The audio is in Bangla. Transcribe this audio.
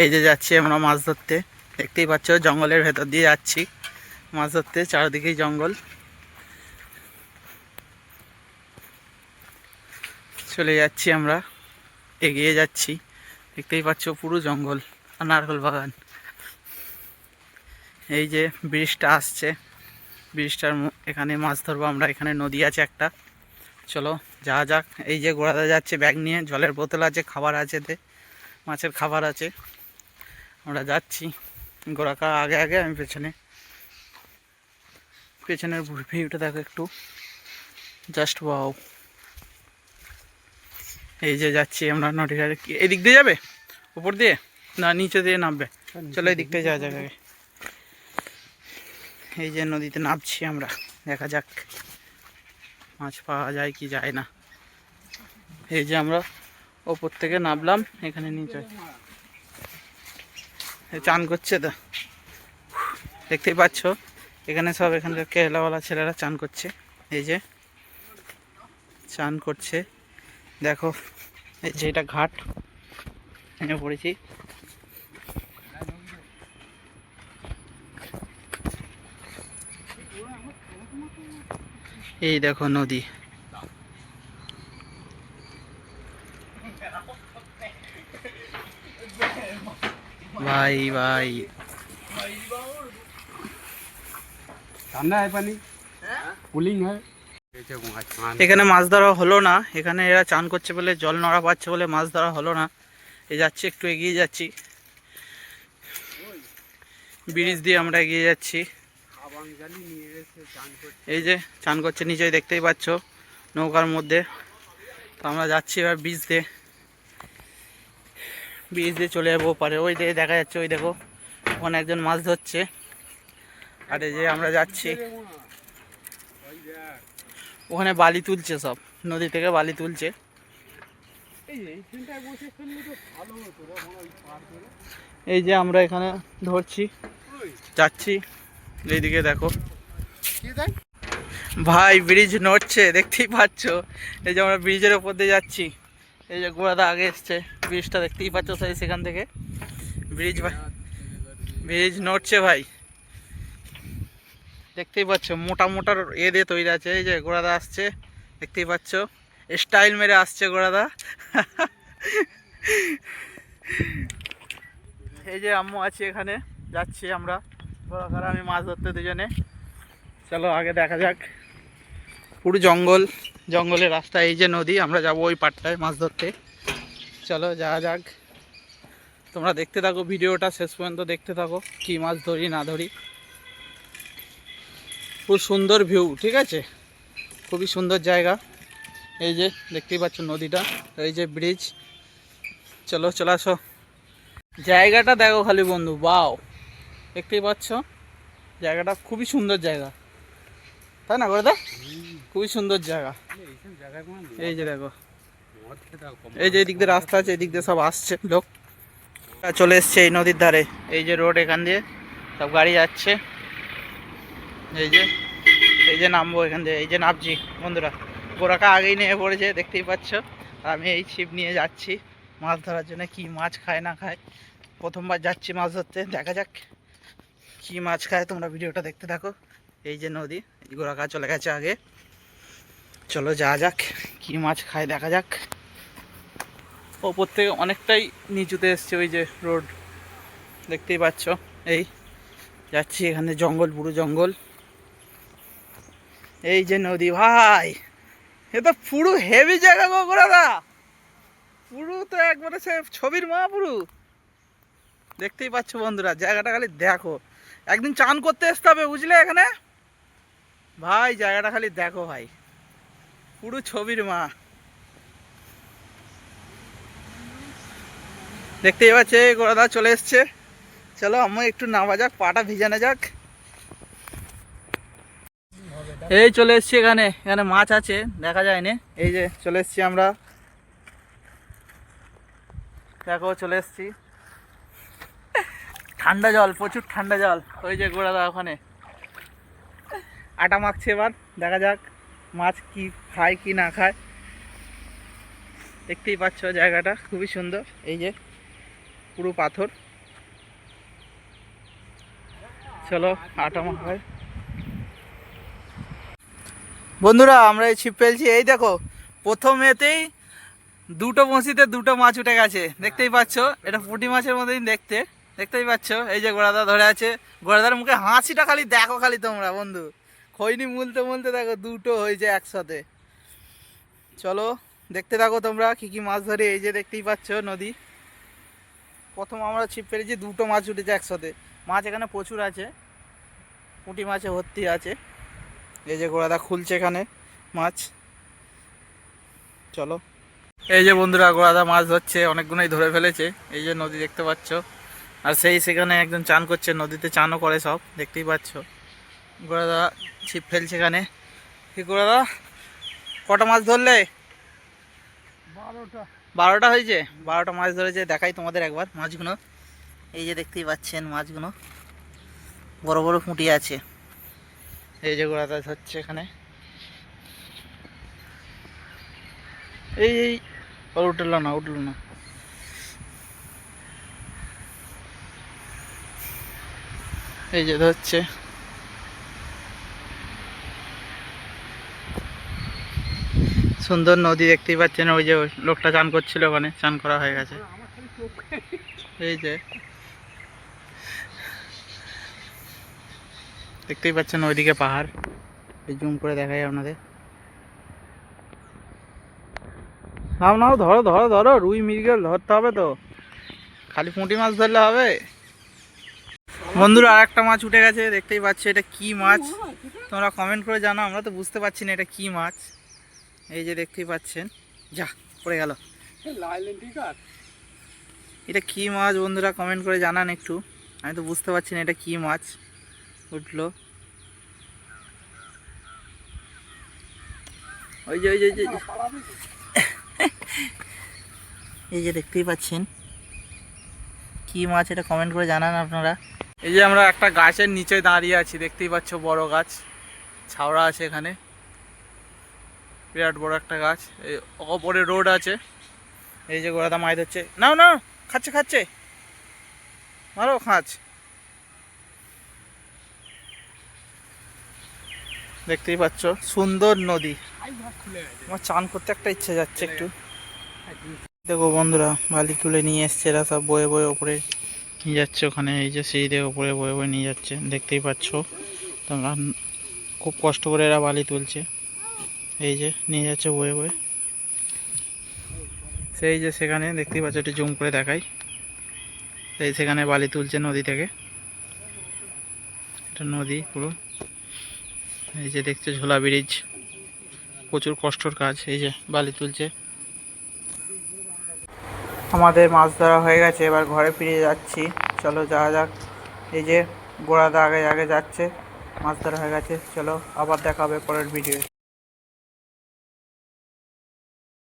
এই যে যাচ্ছি আমরা মাছ ধরতে। দেখতেই পাচ্ছ, জঙ্গলের ভেতর দিয়ে যাচ্ছি। মাছ ধরতে, চারিদিকেই জঙ্গল। চলে যাচ্ছি আমরা, এগিয়ে যাচ্ছি। দেখতেই পাচ্ছ পুরো জঙ্গল আর নারকল বাগান। এই যে ব্রিজটা আসছে। ব্রিজটার এখানে মাছ ধরবো আমরা এখানে নদী আছে একটা। চলো যা যাক। এই যে গোড়াতে যাচ্ছে ব্যাগ নিয়ে জলের বোতল আছে খাবার আছে তে মাছের খাবার আছে। আমরা যাচ্ছি। গোড়াকা আগে আগে আমি পেছনে পেছনের ভিউটা দেখো একটু। Just wow. এই যে যাচ্ছি আমরা নদীঘাটে কি এদিক দিয়ে যাবে? উপর দিয়ে? না নিচে দিয়ে নামবে। চলো এই দিকটায় যাওয়া যাক আগে। এই যে নদীতে নামছি আমরা। দেখা যাক মাছ পাওয়া যায় কি যায় না। এই যে আমরা ওপর থেকে নামলাম, এখানে নিচে। চান করছে তো। দেখতেই পাচ্ছ, এখানে সব এখানকার কেরালাওয়ালা ছেলেরা চান করছে। এই যে চান করছে। দেখো, এই যে এটা ঘাট, এখানে পড়েছি। এই দেখো নদী। ভাই ভাই। ঠান্ডা হয় পানি? কুলিং হয়। এখানে মাছ ধরা হলো না। এখানে এরা চান করছে বলে জল নড়া পাচ্ছে বলে মাছ ধরা হলো না। এ যাচ্ছি একটু এগিয়ে যাচ্ছি। ব্রিজ দিয়ে আমরা এগিয়ে যাচ্ছি। এই যে চান করছে নিচে দেখতেই পাচ্ছ নৌকার মধ্যে। তো আমরা যাচ্ছি এবার ব্রিজ দিয়ে। ব্রিজ দিয়ে চলে যাব পারে ওই দিয়ে দেখা যাচ্ছে ওই দেখো ওখানে একজন মাছ ধরছে। আর এই যে আমরা যাচ্ছি। ওখানে বালি তুলছে সব নদী থেকে বালি তুলছে। এই যে আমরা এখানে ধরছি যাচ্ছি। এইদিকে দেখো। ভাই ব্রিজ নড়ছে দেখতেই পাচ্ছ? এই যে আমরা ব্রিজের ওপর দিয়ে যাচ্ছি। এই যে গোড়াদা আগে এসছে ব্রিজটা দেখতেই পাচ্ছ সেই সেখান থেকে। ব্রিজ ভাই। ব্রিজ নড়ছে ভাই। দেখতেই পাচ্ছ মোটা মোটা এ দিয়ে তৈরি আছে। এই যে গোড়াদা আসছে দেখতেই পাচ্ছ। স্টাইল মেরে আসছে গোড়াদা এই যে আম্মু আছে এখানে যাচ্ছি আমরা। আমি মাছ ধরতে দুজনে। চলো, আগে দেখা যাক। পুরো জঙ্গল, জঙ্গলের রাস্তা, এই যে নদী, আমরা যাব ওই পাটটায় মাছ ধরতে। চলো, যাওয়া যাক। তোমরা দেখতে থাকো ভিডিওটা, শেষ পর্যন্ত দেখতে থাকো, কি মাছ ধরি, না ধরি। খুব সুন্দর ভিউ, ঠিক আছে? খুবই সুন্দর জায়গা। এই যে, দেখতেই পাচ্ছ নদীটা, এই যে ব্রিজ চলো, চলে আসো। জায়গাটা দেখো খালি বন্ধু বাও দেখতেই পাচ্ছ? জায়গাটা খুবই সুন্দর জায়গা। তাই না করে দা খুবই সুন্দর জায়গা। এই যে দেখো। এই যে এদিক দিয়ে রাস্তা আছে, এদিক দিয়ে সব আসছে লোক। চলে এসছে এই নদীর ধারে। এই যে রোড এখান দিয়ে সব গাড়ি যাচ্ছে। এই যে এই যে নামবো এখান দিয়ে। এই যে নামছি বন্ধুরা। গোরাকা আগেই নিয়ে পড়েছে, দেখতেই পাচ্ছ। আমি এই ছিপ নিয়ে যাচ্ছি। মাছ ধরার জন্য কি মাছ খায় না খায়। প্রথমবার যাচ্ছি মাছ ধরতে। দেখা যাক কি মাছ খায় তোমরা ভিডিওটা দেখতে থাকো। এই যে নদী গোরাকা চলে গেছে আগে। চলো যাওয়া যাক, কি মাছ খায় দেখা যাক। ওপর থেকে অনেকটাই নিচুতে এসছে ওই যে রোড। দেখতেই পাচ্ছ, এই যাচ্ছি এখানে জঙ্গল, পুরো জঙ্গল। এই যে নদী ভাই, এ তো পুরো হেভি জায়গা গো দাদা পুরো তো একবারে সে ছবির মা পুরো দেখতেই পাচ্ছ বন্ধুরা, জায়গাটা খালি দেখো। একদিন চান করতে আসতে হবে, বুঝলে এখানে? ভাই, জায়গাটা খালি দেখো ভাই। পুরো ছবির মা। দেখতেই পাচ্ছে গোড়াদা চলে এসছে। চলো আমি একটু নামা যাক পাটা ভিজানো যাক। এই চলে এসছি এখানে এখানে মাছ আছে, দেখা যায়নি। এই যে চলে এসছি আমরা। দেখো, চলে এসছি। ঠান্ডা জল, প্রচুর ঠান্ডা জল। ওই যে গোড়াদা ওখানে। আটা মাখছে এবার, দেখা যাক মাছ কি খায়, কি না খায়। দেখতেই পাচ্ছ জায়গাটা, খুবই সুন্দর। এই যে পুরো পাথর। চলো, আটা মাখায় বন্ধুরা, আমরা এই ছিপ ফেলছি। এই দেখো, প্রথমেতেই দুটো বঁশিতে দুটো মাছ উঠে গেছে। দেখতেই পাচ্ছ, এটা পুঁটি মাছের মতোই দেখতে। দেখতেই পাচ্ছ? এই যে গোড়াদা ধরে আছে। গোড়াদার মুখে হাসিটা খালি দেখো খালি তোমরা, বন্ধু। খৈনি মুলতে মুলতে দেখো দুটো হয়েছে একসাথে। চলো, দেখতে থাকো তোমরা কি কি মাছ ধরে। এই যে দেখতেই পাচ্ছ নদী। প্রথম আমরা ছিপ ফেলেছি দুটো মাছ উঠেছে একসাথে। মাছ এখানে প্রচুর আছে। পুঁটি মাছে ভর্তি আছে। এই যে গোড়াদা খুলছে এখানে মাছ। চলো। এই যে বন্ধুরা, গোড়াদা মাছ ধরছে, অনেকগুলোই ধরে ফেলেছে। এই যে নদী দেখতে পাচ্ছ। আর সেই সেখানে একজন চান করছে নদীতে চানও করে সব দেখতেই পাচ্ছ। গোড়াদা ছিপ ফেলছে এখানে। কি গোড়াদা কটা মাছ ধরলে? বারোটা। বারোটা হয়েছে? বারোটা মাছ ধরেছে দেখাই তোমাদের একবার মাছগুলো। এই যে দেখতেই পাচ্ছেন মাছগুলো। বড় বড় পুঁটি আছে। এই যে গোড়াদা ধরছে এখানে। এই এই উঠল না উঠল না। এই যে ধরছে। সুন্দর নদী দেখতেই পাচ্ছেন, ওই যে লোকটা চান করছিল ওখানে, চান করা হয়ে গেছে। এই যে। দেখতেই পাচ্ছেন ওইদিকে পাহাড়। এই জুম করে দেখাই আপনাদের। নাও নাও, ধরো ধরো ধরো, রুই, মৃগেল, ধরতে হবে তো। খালি পুঁটি মাছ ধরলে হবে? বন্ধুরা আর একটা মাছ উঠে গেছে, দেখতেই পাচ্ছ এটা কি মাছ। তোমরা কমেন্ট করে জানো আমরা তো বুঝতে পারছি না এটা কি মাছ। এই যে দেখতেই পাচ্ছেন, যা, পড়ে গেল। এটা কি মাছ বন্ধুরা কমেন্ট করে জানান একটু। আমি তো বুঝতে পারছি না এটা কি মাছ। উঠল। ওই যে ওই যে এই যে দেখতেই পাচ্ছেন। কি মাছ এটা কমেন্ট করে জানান আপনারা। এই যে আমরা একটা গাছের নিচে দাঁড়িয়ে আছি, দেখতেই পাচ্ছ বড় গাছ। ছাওড়া আছে এখানে। বিরাট বড় একটা গাছ। এই ওপরে রোড আছে। এই যে গোড়াদা মাছ ধরছে নাও নাও, খাচ্ছে খাচ্ছে। মারো, খাঁচ। দেখতেই পাচ্ছ, সুন্দর নদী। আমার চান করতে একটা ইচ্ছে যাচ্ছে একটু। দেখো বন্ধুরা, বালি তুলে নিয়ে এসছে এরা সব বয়ে বয়ে ওপরে। নিয়ে যাচ্ছে ওখানে, এই যে সেই দিয়ে ওপরে বয়ে বয়ে নিয়ে যাচ্ছে, দেখতেই পাচ্ছ। তোমরা খুব কষ্ট করে এরা বালি তুলছে। এই যে নিয়ে যাচ্ছে বয়ে বয়ে। সেই যে সেখানে দেখতেই পাচ্ছ, একটু জুম করে দেখাই। এই সেখানে বালি তুলছে নদী থেকে। এটা নদী পুরো। এই যে দেখছ ঝোলা ব্রিজ। প্রচুর কষ্টর কাজ, এই যে বালি তুলছে। আমাদের মাছ ধরা হয়ে গেছে, এবার ঘরে ফিরে যাচ্ছি। চলো যাওয়া যাক। এই যে গোড়াদা আগে আগে যাচ্ছে, মাছ ধরা হয়ে গেছে। চলো আবার দেখাবে পরের ভিডিও